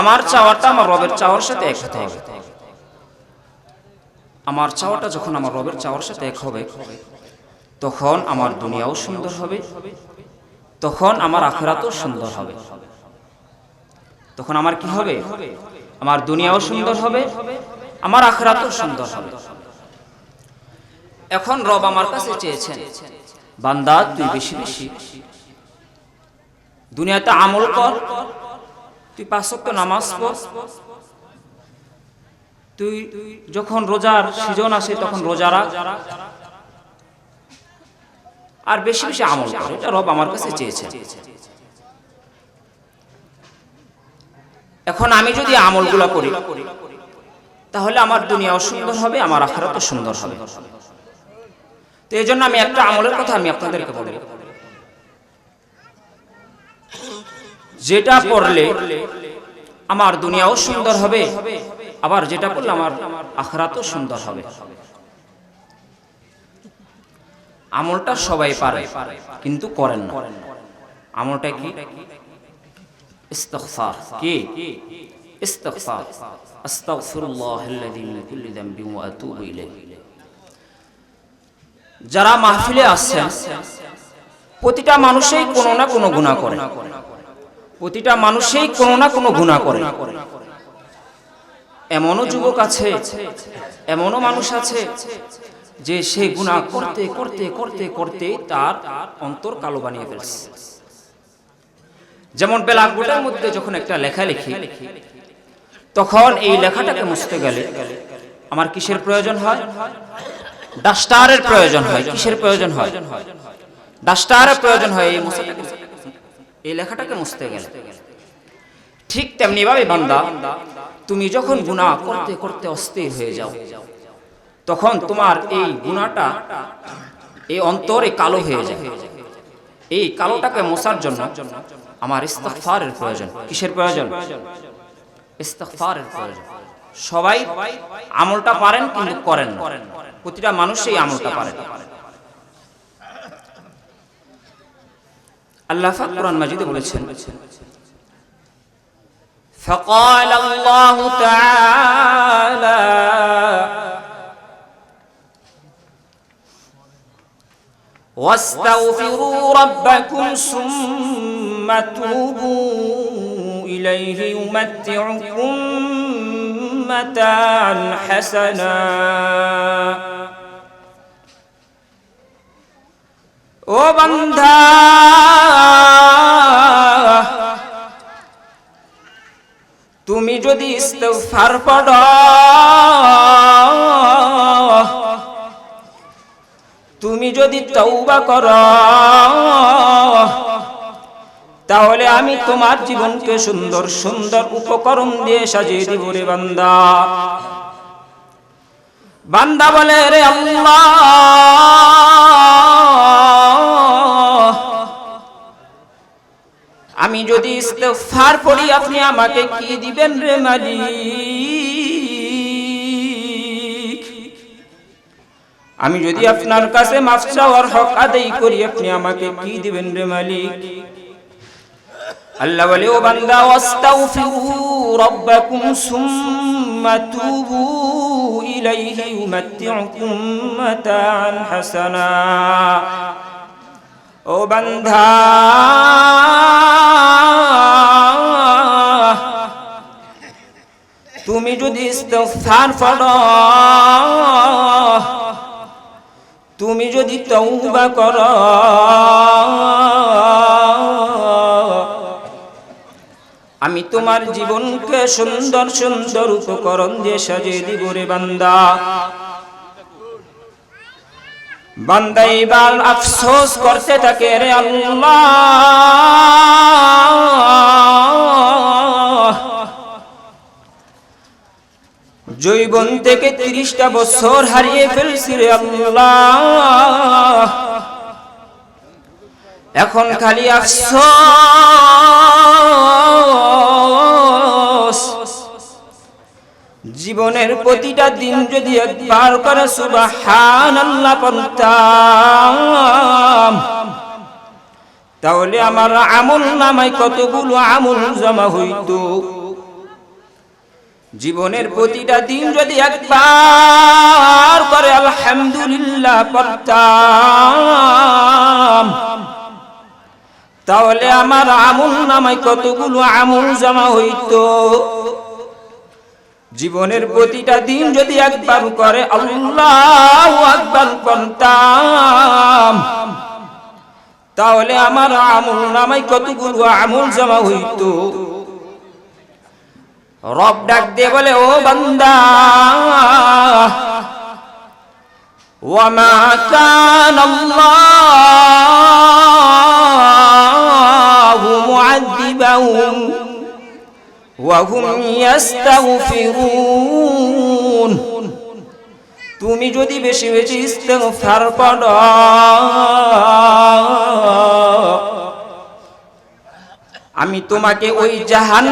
আমার চাওয়াটা আমার রবের চাওয়ার সাথে এক হতে হবে। আমার চাওয়াটা যখন আমার রবের চাওয়ার সাথে এক হবে, তখন আমার দুনিয়াও সুন্দর হবে, তখন আমার আখরাতও সুন্দর হবে। তখন আমার কি হবে? আমার দুনিয়াও সুন্দর হবে, আমার আখরাতও সুন্দর হবে। এখন রব আমার কাছে চেয়েছেন, বান্দা, তুই বেশি বেশি। দুনিয়াতে আমল কর তুই পাঁচক্য নামাজ তুই যখন রোজার সিজন আসে, তখন রোজা রাখ। আর বেশি বেশি আমল এটা রব আমার কাছে চেয়েছে এখন আমি যদি আমলগুলো করি, তাহলে আমার দুনিয়াও সুন্দর হবে, আমার আখরাতও সুন্দর হবে। তো এই জন্য আমি একটা আমলের কথা আমি আপনাদেরকে বলব। যেটা পড়লে আমার দুনিয়াও সুন্দর হবে, আবার যেটা করলে আমার আখরাতও সুন্দর হবে। আমলটা সবাই পারে, কিন্তু করেন না। আমলটা কি? ইস্তিগফার। কি? ইস্তিগফার। আস্তাগফিরুল্লাহাল্লাযী মিন কুল্লি যামবিন ওয়া আতুবু ইলাইহি। যারা মাহফিলে আসছেন, প্রতিটা মানুষই কোনো না কোনো গুনাহ করে। প্রতিটা মানুষেই কোনো না কোনো গুনাহ করে। এমনও যুবক আছে, এমনও মানুষ আছে যে সে গুনাহ করতে করতে করতে করতে তার অন্তর কালো বানিয়ে ফেলছে। যেমন বেলাগুটার মধ্যে যখন একটা লেখা লিখি, তখন এই লেখাটাকে মুছতে গেলে আমার কিসের প্রয়োজন হয়? ডাস্টারের প্রয়োজন হয়। কিসের প্রয়োজন হয়? ডাস্টারের প্রয়োজন হয় এই মুছাটাকে এই লেখাটাকে মুছতে গেলে। ঠিক তেমনি ভাবে বান্দা, তুমি যখন গুনাহ করতে করতে অস্থির হয়ে যাও, তখন তোমার এই গুণাটা এই অন্তরে কালো হয়ে যায়। এই কালোটাকে মোছার জন্য আমার ইস্তেগফারের প্রয়োজন। কিসের প্রয়োজন? ইস্তেগফারের প্রয়োজন। সবাই আমলটা পারেন কিন্তু করেন প্রতিটা মানুষ এই আমলটা পারেন আল্লাহ পাক কোরআন মাজিদে বলেছেন فقال الله تعالى واستغفروا ربكم ثم توبوا إليه يمتعكم متاعا حسنا ও বান্ধা তুমি যদি ইস্তেগফার পড়ো, তুমি যদি তৌবা কর, তাহলে আমি তোমার জীবনকে সুন্দর সুন্দর উপকরণ দিয়ে সাজিয়ে দিব রে বান্দা। বান্দা বলে, রে আল্লাহ আমি যদি ইস্তেগফার পড়ি আপনি আমাকে কি দিবেন রে মালিক? আমি যদি আপনার কাছে মাফ চাওয়ার হক আদায় করি, আপনি আমাকে কি দিবেন রে মালিক? আল্লাহ বলে, ও বান্দা ওয়াস্তাগফিরু রাব্বাকুম সুম্মা তুবু ইলাইহি ইউমাত্তিউকুম মাতাআন হাসানা। ও বান্দা তুমি যদি ইস্তেগফার পড়ো তুমি যদি তৌবা কর, আমি তোমার জীবনকে সুন্দর সুন্দর উপকরণ দিয়ে সাজিয়ে দিব রে বান্দা। বান্দা এবার আফসোস করতে থাকে রে জৈবন থেকে তিরিশটা বছর হারিয়ে ফেলছি রে এখন খালি আফসোস। জীবনের প্রতিটা দিন যদি একবার করে সুবাহান আল্লাহ পড়তাম তাহলে আমার আমল নামায় কতগুলো আমল জমা হইতো। জীবনের প্রতিটা দিন যদি একবার করে আলহামদুলিল্লাহ পড়তাম তাহলে আমার আমুল নামায় কতগুলো আমুল জমা হইতো। জীবনের প্রতিটা দিন যদি একবার করে আল্লাহ একবার করতাম তাহলে আমার আমুল নামাই কতগুলো আমুল জমা হইত। রব ডাক দিয়ে বলে, ও বন্দা, ওয়ামা কান তুমি যদি বেশি বেশি ইস্তেগফার পড়ো আমি তোমাকে ওই জাহান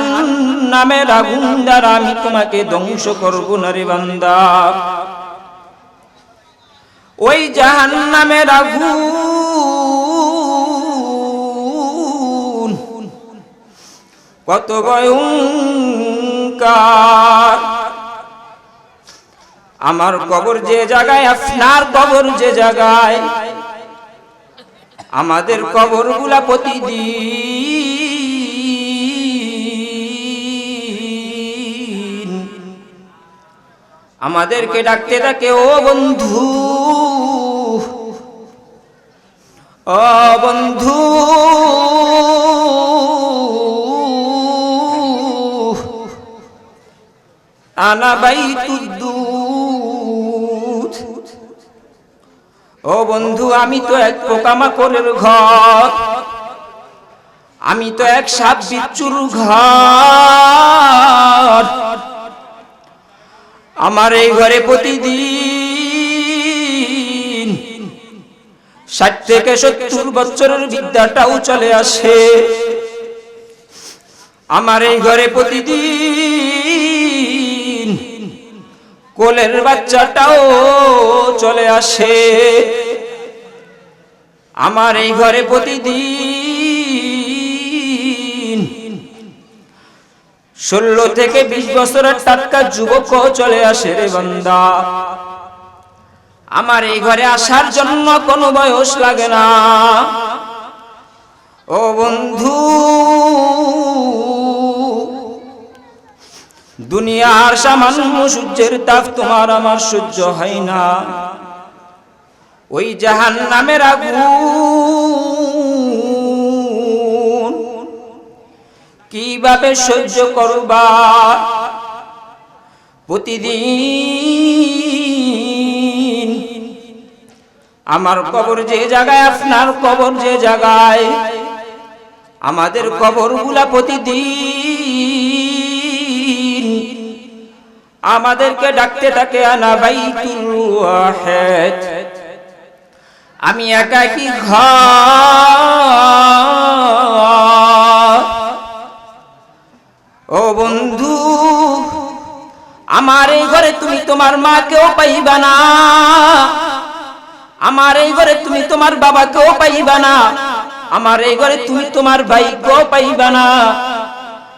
নামের আগুন দ্বারা আমি তোমাকে ধ্বংস করব না রে বান্দা। ওই জাহান নামের আগুন। কত ভয়ঙ্কার আমার কবর যে জায়গায়, আপনার কবর যে জায়গায়, আমাদের কবরগুলা প্রতিদিন। আমাদেরকে ডাকতে ডাকে ও বন্ধু ও বন্ধু আনা ও বন্ধু, আমি তো এক পোকামাকড়ের ঘর। আমি তো এক সাপ বিচ্ছুর ঘর। আমার এই ঘরে প্রতিদিন ষাট থেকে সত্তর বছরের বিদ্যাটাও চলে আসে। আমার এই ঘরে প্রতিদিন কোলের বাচ্চাটাও চলে আসে। আমার এই ঘরে প্রতিদিন ষোলো থেকে বিশ বছরের টাটকা যুবক চলে আসে রে বান্দা। আমার এই ঘরে আসার জন্য কোনো বয়স লাগে না। ও বন্ধু দুনিয়ার সামান্য সূর্যের তাপ তোমার আমার সহ্য হয় না। ওই জাহান নামের আগুন কীভাবে সহ্য করবা? প্রতিদিন আমার কবর যে জায়গায়, আপনার কবর যে জায়গায়, আমাদের কবরগুলা প্রতিদিন আমাদেরকে ডাকতে থাকে, আনা আমি একাকি ঘর। ও বন্ধু, আমার এই ঘরে তুমি তোমার মাকেও পাইবা না। আমার এই ঘরে তুমি তোমার বাবাকেও পাইবা না। আমার এই ঘরে তুমি তোমার ভাইকেও পাইবা না।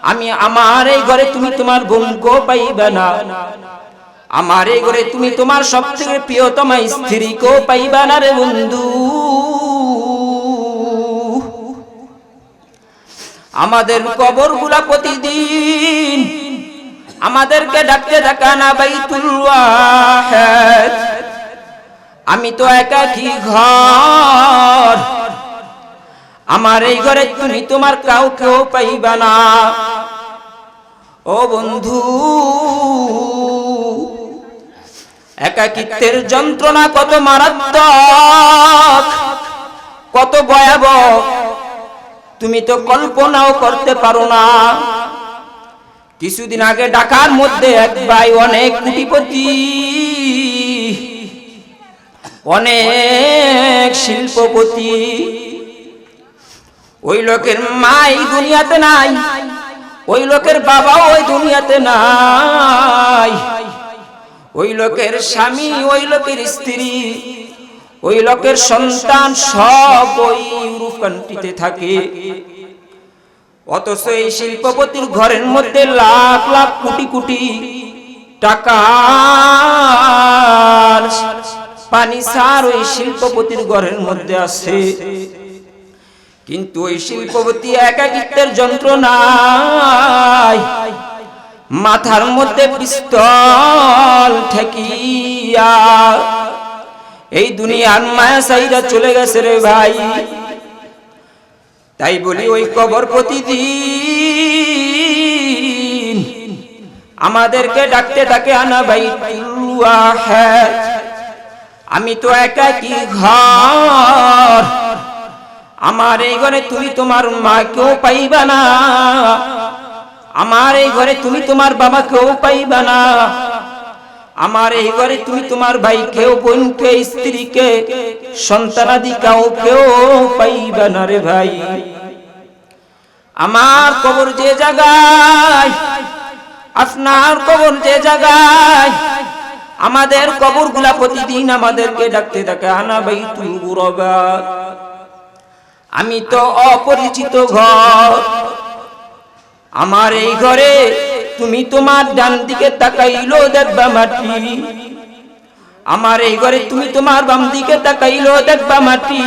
আমি আমার এই ঘরে তুমি তোমার বোনকেও পাইবা না। আমার এই ঘরে তুমি তোমার সব থেকে প্রিয়তমা স্ত্রীকেও পাইবা না রে বন্ধু। আমাদের কবরগুলা প্রতিদিন আমাদেরকে ডাকতে থাকা না বাইতুল আমি তো একাকি ঘর। আমার এই ঘরে তুমি তোমার কাউকেও পাইবা না। ও বন্ধু, একাকিত্বের যন্ত্রণা কত মারাত্মক, কত ভয়াবহ। তুমি তো কল্পনাও করতে পারো না। কিছুদিন আগে ঢাকার মধ্যে এক ভাই, অনেক কোটিপতি, অনেক শিল্পপতি ওই লোকের মা এই দুনিয়াতে নাই, ওই লোকের বাবা ওই দুনিয়াতে নাই। ওই লোকের স্বামী, ওই লোকের স্ত্রী, ওই লোকের সন্তান সব ওই ইউরোপ কান্ট্রিতে থাকে। অথচ এই শিল্পপতির ঘরের মধ্যে লাখ লাখ কোটি কোটি টাকা পানি সার ওই শিল্পপতির ঘরের মধ্যে আছে। কিন্তু ওই শিল্পপতি একাকিত্বের যন্ত্রণায় মাথার মধ্যে পিস্তল ঠেকিয়া এই দুনিয়ার মায়া সাইরা চলে গেছে রে ভাই। তাই বলি ওই কবর প্রতিদিন আমাদেরকে ডাকতে ডাকে আনা ভাই আমি তো একা কি ঘর। আমার এই ঘরে তুমি তোমার মাকেও পাইবা না। আমার এই ঘরে তুমি তোমার বাবাকেও পাইবা না। আমার এই ঘরে তুমি তোমার ভাই কেউ ভাইকেও, বোনকে, স্ত্রীকে সন্তানাদি কাউ কেউ পাইবা না রে ভাই। আমার কবর যে জায়গায়, আপনার কবর যে জায়গায়, আমাদের কবরগুলা প্রতিদিন আমাদেরকে ডাকতে থাকে আনা ভাই তুই গুরবা আমি তো অপরিচিত ঘর। আমার এই ঘরে তুমি তোমার ডান দিকে তাকাইলো দেখবা মাটি। আমার এই ঘরে তুমি তোমার বাম দিকে তাকাইলো দেখবা মাটি।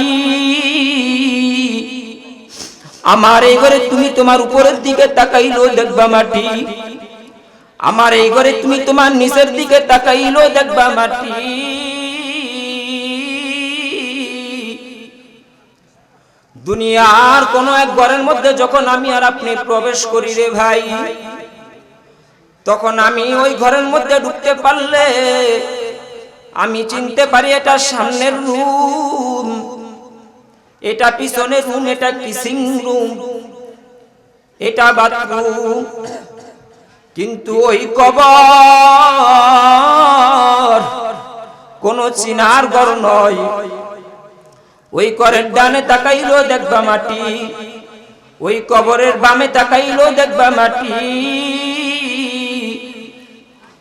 আমার এই ঘরে তুমি তোমার উপরের দিকে তাকাইলো দেখবা মাটি। আমার এই ঘরে তুমি তোমার নিচের দিকে তাকাইলো দেখবা মাটি। দুনিয়ার কোন এক ঘরের মধ্যে যখন আমি আর আপনি প্রবেশ করি রে ভাই, তখন আমি ওই ঘরের মধ্যে ঢুকতে পারলে আমি চিনতে পারি এটা সামনের রুম, এটা পিছনের রুম, এটা কিসিং রুম এটা বাথরুম কিন্তু ওই কবর কোন চিনার ঘর নয়। ওই করের ডানে তাকাইলো দেখবা মাটি, ওই কবরের বামে তাকাইলো দেখবা মাটি।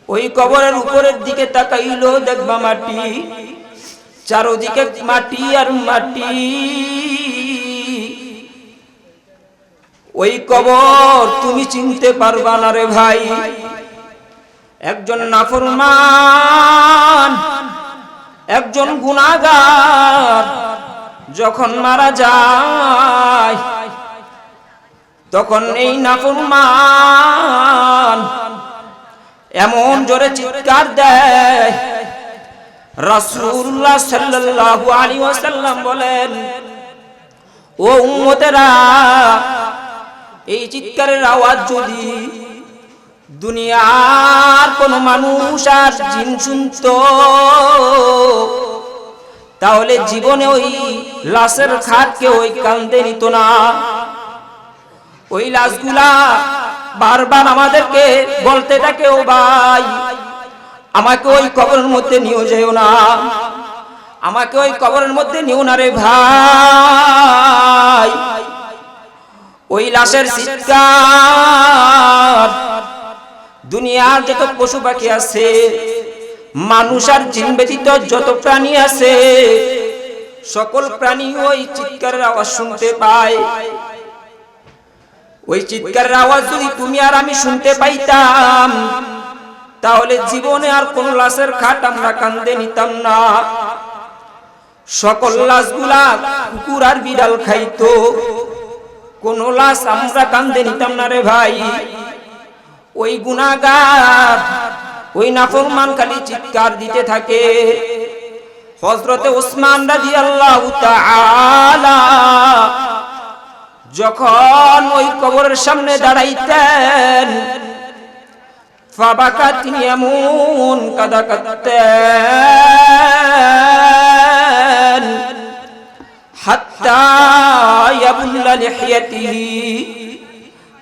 ওই কবরের উপরের দিকে তাকাইলো দেখবা মাটি, চারোদিকে মাটি আর মাটি। ওই কবর তুমি চিনতে পারবা না রে ভাই, একজন নাফরমান, একজন গুনাগার যখন মারা যায়, তখন এই নাফরমান এমন জোরে চিৎকার দেয়। রাসূলুল্লাহ সাল্লাল্লাহু আলাইহি ওয়াসাল্লাম বলেন, ও উম্মতেরা, এই চিৎকারের আওয়াজ যদি দুনিয়ার কোন মানুষ আর জিন শুনত তাহলে জীবনে ওই লাশের খাটকে ওই কান্দে নিত না। ওই লাশগুলা বারবার আমাদেরকে বলতে থাকে, ও ভাই, আমাকে ওই কবরের মধ্যে নিয়ে যেও না। আমাকে ওই কবরের মধ্যে নিও না রে ভাই। ওই লাশের চিৎকার, দুনিয়ার যত পশু পাখি আছে মানুষ আর জিন ব্যতীত যত প্রাণী আছে, সকল প্রাণী ওই চিৎকারের আওয়াজ শুনতে পায়। ওই চিৎকারের আওয়াজ যদি তুমি আর আমি শুনতে পাইতাম, তাহলে জীবনে আর কোন লাশের খাট আমরা কান্দে নিতাম না। সকল লাশগুলা কুকুর আর বিড়াল খাইতো, কোন লাশ আমরা কান্দে নিতাম না রে ভাই। ওই গুনাগার ওই নাফরমান খালি চিৎকার দিতে থাকে। হজরতে ওসমান রাদিয়াল্লাহু তাআলা যখন ওই কবরের সামনে দাঁড়াইতেন, ফাবাকা তিনি এমন কাদা কাঁদতেন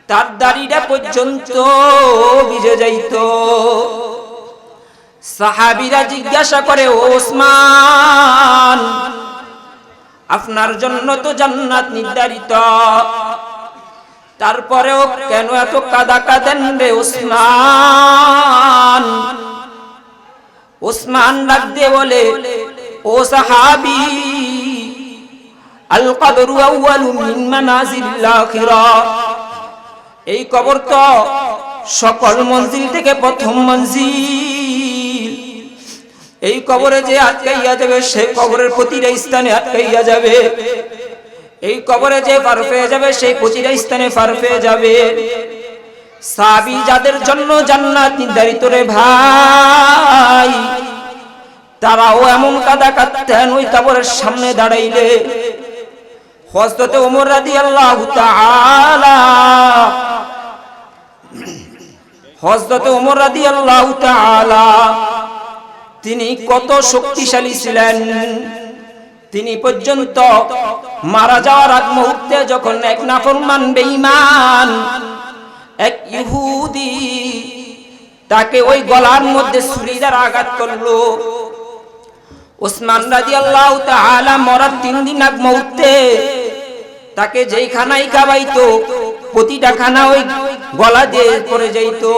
তার দাড়িটা পর্যন্ত ভিজে যাইত। সাহাবিরা জিজ্ঞাসা করে ওসমান, আপনার জন্য তো জান্নাত নির্ধারিত। তারপরেও কেন এত কাদা কাঁদেন রে ওসমান? ওসমান ডাক দিয়ে বলে, ও সাহাবি আল কবরু আউয়ালু মিন মানাজিল আখিরা এই কবর তো সকল মঞ্জিল থেকে প্রথম মঞ্জিল। এই কবরে যে আটকাইয়া যাবে সে কবরের প্রতিটা স্থানে আটকাইয়া যাবে। এই কবরে যে পার পেয়ে যাবে, সেই প্রতিটা স্থানে পার পেয়ে যাবে। সাবি যাদের জন্য জান্নাত নির্ধারিত রে ভাই, তারাও এমন কাদা কাঁদতেন ওই কবরের সামনে দাঁড়াইলে। হজরতে ওমর রাদিয়াল্লাহু তাআলা হজরতে ওমর রাদিয়াল্লাহু তাআলা তিনি কত শক্তিশালী ছিলেন। তিনি পর্যন্ত মারা যাওয়ার আগ মুহূর্তে যখন এক নাফরমান বেঈমান, এক ইহুদি তাকে ওই গলার মধ্যে ছুরি দ্বারা আঘাত করল। ওসমান রাদিয়াল্লাহু তাআলা মরার তিন দিন আগ মুহূর্তে তাকে যেই খানাই খাবাইতো প্রতিটা খানা ওই গলা দিয়ে পড়ে যাইতো।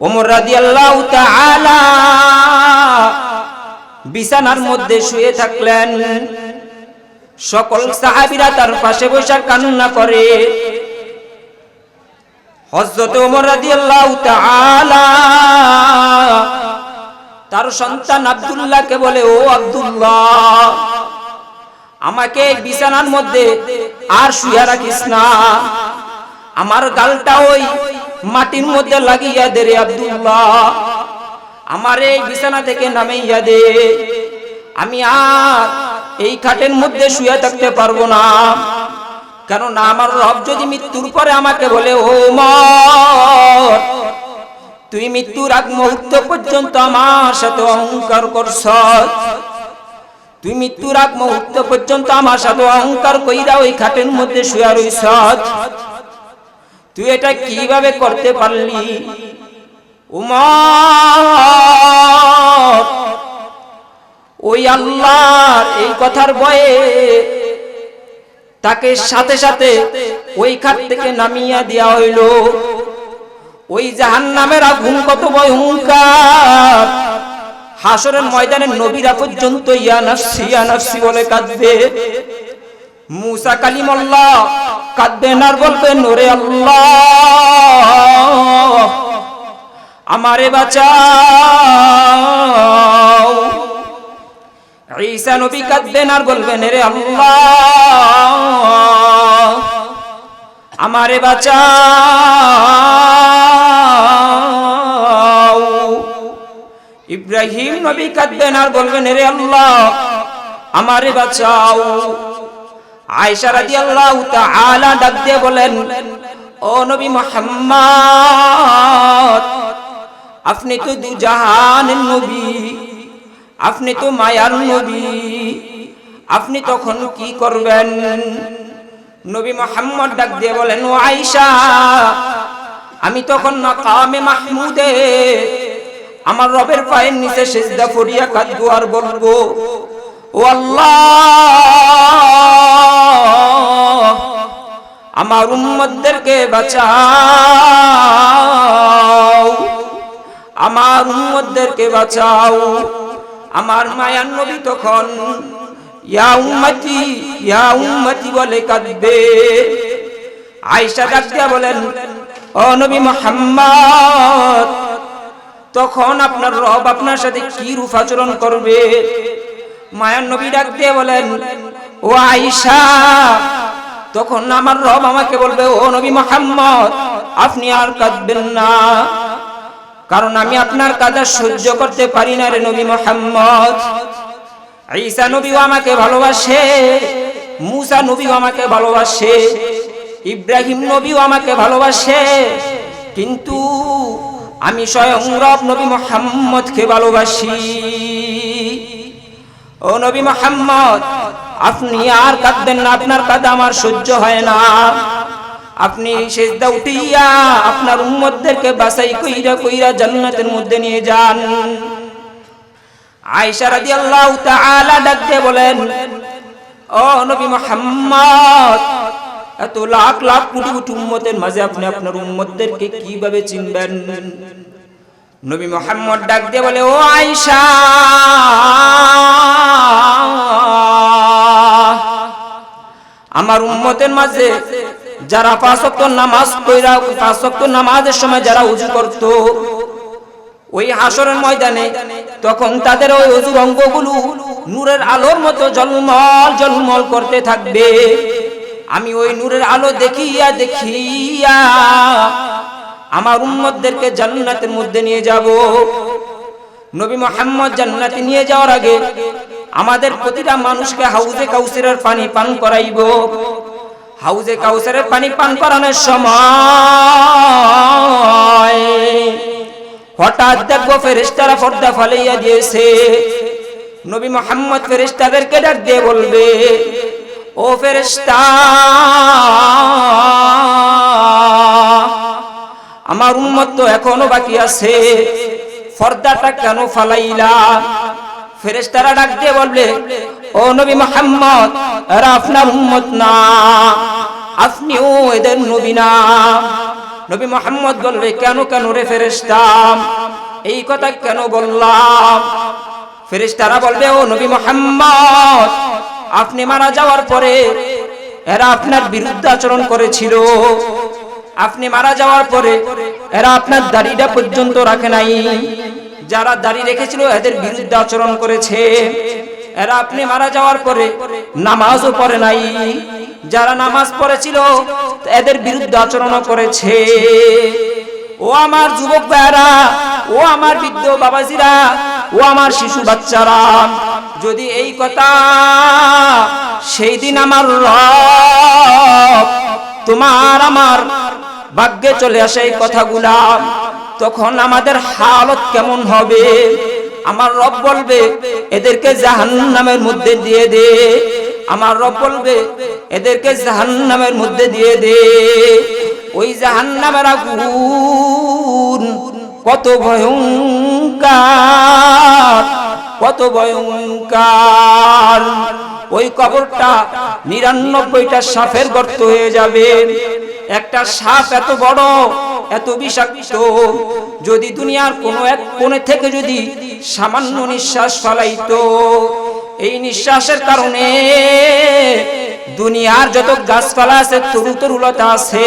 ওমর রাদিয়াল্লাহু তাআলা বিছানার মধ্যে শুয়ে থাকলেন। সকল সাহাবীরা তার পাশে বসে কান্না করে। হযরত ওমর রাদিয়াল্লাহু তাআলা তার সন্তান আব্দুল্লাহকে বলে, ও আব্দুল্লাহ, আমাকে বিছানার মধ্যে আর শুয়ে রাখিস না। আমার গালটা ওই মাটির মধ্যে লাগিয়া দে রে আব্দুল্লাহ। আমার এই বিছানা থেকে নামাইয়া দে। আমি আর এই খাটের মধ্যে শুয়ে থাকতে পারব না। কেননা আমার রব যদি মৃত্যুর পরে আমাকে বলে, ও মর তুই মৃত্যুর আগ মুহূর্ত পর্যন্ত আমার সাথে অহংকার করছ। তুই মৃত্যুর আগ মুহূর্ত পর্যন্ত আমার সাথে অহংকার কইরা ওই খাটের মধ্যে শুয়ে রইছ। তুই এটা কীভাবে করতে পারলি? উমর, ওই আল্লাহর এই কথার ভয়ে তাকে সাথে সাথে ওই খাট থেকে নামিয়া দেওয়া হইল। ওই জাহান নামের আগুন কত ভয়ঙ্কার হাসরের ময়দানে নবীরা পর্যন্ত ইয়া নাফসি ইয়া নাফসি বলে কাঁদবে। মুসা কালিমল্লাহ কাঁদবেন আর বলবেন ওরে আল্লাহ, আমারে বাঁচাও। ঈসা নবী কাঁদবেন আর বলবেন রে আল্লাহ, আমারে বাঁচাও। ইব্রাহিম নবী কাঁদবেন আর বলবেন রে আল্লাহ, আমারে বাঁচাও। আয়েশা রাদিয়াল্লাহু তাআলা ডাক দিয়ে বলেন, ও নবী মুহাম্মদ, আপনি তো দু জাহানের নবী, আপনি তো মায়ার নবী, আপনি তখন কি করবেন? নবী মোহাম্মদ ডাক দিয়ে বলেন, ও আয়েশা, আমি তখন মাকামে মাহমুদে, আমার রবের পায়ের নিচে সেজদা ফরিয়া কাঁদবো আর বলব ও আমার উম্মতদেরকে বাঁচাও। আমার উম্মতদেরকে বাঁচাও। আমার মায়ার নবী তখন, ইয়া উম্মতি ইয়া উম্মতি বলে কাঁদবে। আয়েশা ডাক বলেন, ও নবী মুহাম্মদ, তখন আপনার রব আপনার সাথে কি রূপ আচরণ করবে? মায়ার নবী ডাক দিয়ে বলেন, ও আইসা তখন আমার রব আমাকে বলবে, ও নবী মোহাম্মদ, আপনি আর কাঁদবেন না। কারণ আমি আপনার কাজা সহ্য করতে পারি না রে নবী মোহাম্মদ। ঈসা নবীও আমাকে ভালোবাসে, মুসা নবীও আমাকে ভালোবাসে, ইব্রাহিম নবীও আমাকে ভালোবাসে। কিন্তু আমি স্বয়ং রব নবী মোহাম্মদকে ভালোবাসি। ও নবী মোহাম্মদ, আপনি আর কাঁদবেন না, আপনার কাদা আমার সহ্য হয় না। আপনি সেজদা উঠিয়া আপনার উম্মতদেরকে বাসাই কইরা কইরা জান্নাতের মধ্যে নিয়ে যান। আয়েশা রাদিয়াল্লাহু তাআলা ডাক দিয়ে বলেন, ও নবী মুহাম্মদ, এত লাখ লাখ কোটি কোটি উম্মতের মাঝে আপনি আপনার উম্মতদেরকে কীভাবে চিনবেন? নবী মোহাম্মদ ডাক দিয়ে বলে, ও আয়েশা, আমার উম্মতের মাঝে যারা পাঁচ ওয়াক্ত নামাজ পাঁচ ওয়াক্ত নামাজের সময় যারা উজু করত, ওই হাসরের ময়দানে তখন তাদের ওই অজুর অঙ্গগুলো নূরের আলোর মতো জলমল জলমল করতে থাকবে। আমি ওই নূরের আলো দেখিয়া দেখিয়া আমার উম্মতদেরকে জান্নাতের মধ্যে নিয়ে যাব। নবী মোহাম্মদ জান্নাতে নিয়ে যাওয়ার আগে আমাদের প্রতিটা মানুষকে হাউজে কাউসারের পানি পান করাইব। হাউজে কাউসারের পানি পান করানোর সময় হঠাৎ দেখব ফেরেশতারা পর্দা ফালাইয়া দিয়েছে। নবী মোহাম্মদ ফেরেশতাদেরকে ডাক দিয়ে বলবে, ও ফেরেশতা আমার উম্মত তো এখনও বাকি আছে। পর্দাটা কেন ফালাইলা? ফেরেশতারা ডাক দিয়ে বলবে ও নবী মোহাম্মদ এরা আপনার উম্মত না। আপনিও এদের নবী না। নবী মোহাম্মদ বলবে কেন কেন রে ফেরেশতাম এই কথা কেন বললাম? ফেরেশতারা বলবে, ও নবী মোহাম্মদ, আপনি মারা যাওয়ার পরে এরা আপনার বিরুদ্ধে আচরণ করেছিল। আপনি মারা যাওয়ার পরে এরা আপনার দাড়িটা পর্যন্ত রাখে নাই। যারা দাড়ি রেখেছিল এদের বিরুদ্ধে আচরণ করেছে। এরা আপনি মারা যাওয়ার পরে নামাজও পড়ে নাই। যারা নামাজ পড়েছিল এদের বিরুদ্ধে আচরণ করেছে। ও আমার যুবক ভাইরা ও আমার বৃদ্ধ বাবাজিরা, ও আমার শিশু বাচ্চারা, যদি এই কথা সেই দিন আমার রব, তোমার আমার ভাগ্যে চলে আসে এই কথাগুলা, তখন আমাদের হালত কেমন হবে? আমার রব বলবে, এদেরকে জাহান্নামের মধ্যে দিয়ে দে। আমার রব বলবে, এদেরকে জাহান্নামের মধ্যে দিয়ে দে। ওই জাহান্নামের আগুন কত ভয়ঙ্কার, কত ভয়ঙ্কর। ওই কবরটা নিরানব্বইটা সাপের গর্ত হয়ে যাবে। একটা সাপ এত বড়, এত বিষাক্ত। যদি দুনিয়ার কোনো এক কোণে থেকে যদি সামান্য নিঃশ্বাস ফলাইতো, এই নিঃশ্বাসের কারণে দুনিয়ার যত গাছপালা আছে, তরু তরুলতা আছে,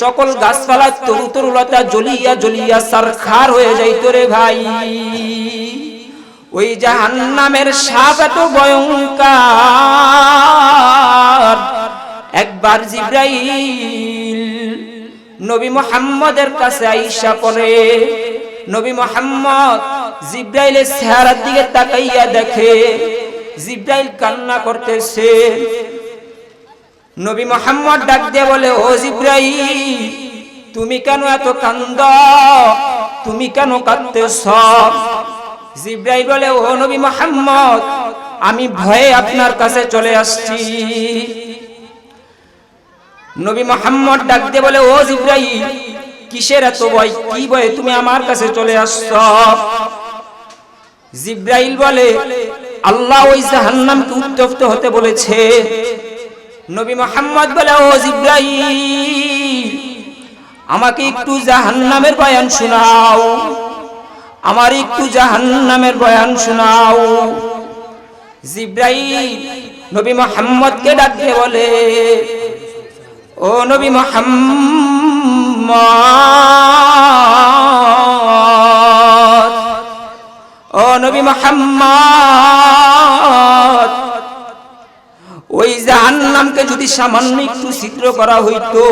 সকল গাছপালা তরু তরুলতা জ্বলিয়া জ্বলিয়া সারখার হয়ে যাইত রে ভাই। ওই জাহান্নামের সাপ এত ভয়ঙ্কর একবার জিব্রাইল নবী মোহাম্মদের কাছে আইসা করে নবী মোহাম্মদ জিব্রাইলের চেহারার দিকে তাকাইয়া দেখে, জিব্রাইল কান্না করতেছে। নবী মোহাম্মদ ডাক দিয়ে বলে, ও জিব্রাইল, তুমি কেন এত কান্দ? তুমি কেন কাঁদতেছ? জিব্রাইল বলে, ও নবী মোহাম্মদ, আমি ভয়ে আপনার কাছে চলে আসছি। নবী মোহাম্মদ ডাক দিয়ে বলে, ও জিব্রাইল, কিসের এত ভয়? কি ভয়ে? তুমি আমার কাছে চলে আসছ? জিব্রাইল বলে, আল্লাহ ওই জাহান্নামকে উত্তপ্ত হতে বলেছে। নবী মোহাম্মদ বলে, ও জিব্রাইল, আমাকে একটু জাহান্নামের বয়ান শোনাও। আমার একটু জাহান্নামের বয়ান শোনাও। জিব্রাইল নবী মোহাম্মদকে ডাক দিয়ে বলে ও নবী মোহাম্মদ, ও নবী মোহাম্মদ, ওই জাহান্নামকে যদি সামান্য একটু চিত্র করা হইতো,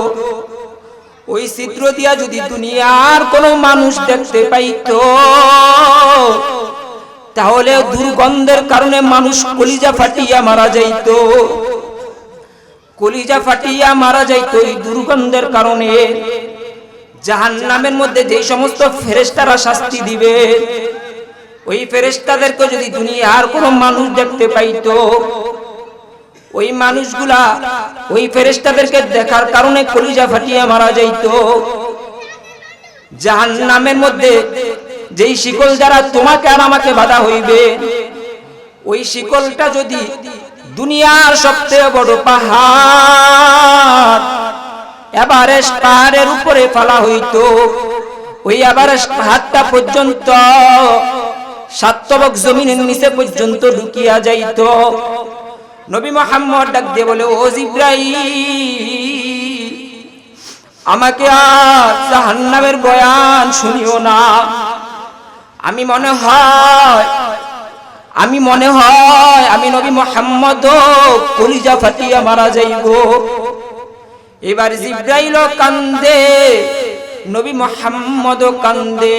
ওই চিত্র দিয়া যদি দুনিয়ার কোনো মানুষ দেখতে পাইতো, তাহলে দুর্গন্ধের কারণে মানুষ কলিজা ফাটিয়া মারা যাইতো। কলিজা ফাটিয়া মারা যাইতো এই দুর্গন্ধের কারণে। জাহান্নামের মধ্যে যে সমস্ত ফেরেস্তারা শাস্তি দিবে, ওই ফেরেশতাদেরকে যদি দুনিয়ার কোনো মানুষ দেখতে পাইতো, ওই মানুষগুলা ওই ফেরেশতাদেরকে দেখার কারণে কলিজা ফাটিয়া মারা যাইতো। জাহান্নামের মধ্যে যেই শিকল যারা তোমাকে আর আমাকে বাধা হইবে, ওই শিকলটা যদি দুনিয়ার সবচেয়ে বড় পাহাড়। এভারেস্ট পাহাড়ের উপরে ফেলা হইতো। ওই এভারেস্ট পাহাড়টা পর্যন্ত সাতবক জমিনের নিচে পর্যন্ত ঢুকিয়া যাইতো। নবী মোহাম্মদ ডাক দিয়ে বলে, ও জিব্রাইল, আমাকে আর জাহান্নামের বয়ান শুনিও না। আমি মনে হয় আমি মনে হয় আমি নবী মোহাম্মদ কলিজা ফাটিয়া মারা যাইব। এবার জিব্রাইল কান্দে, নবী মোহাম্মদ কান্দে।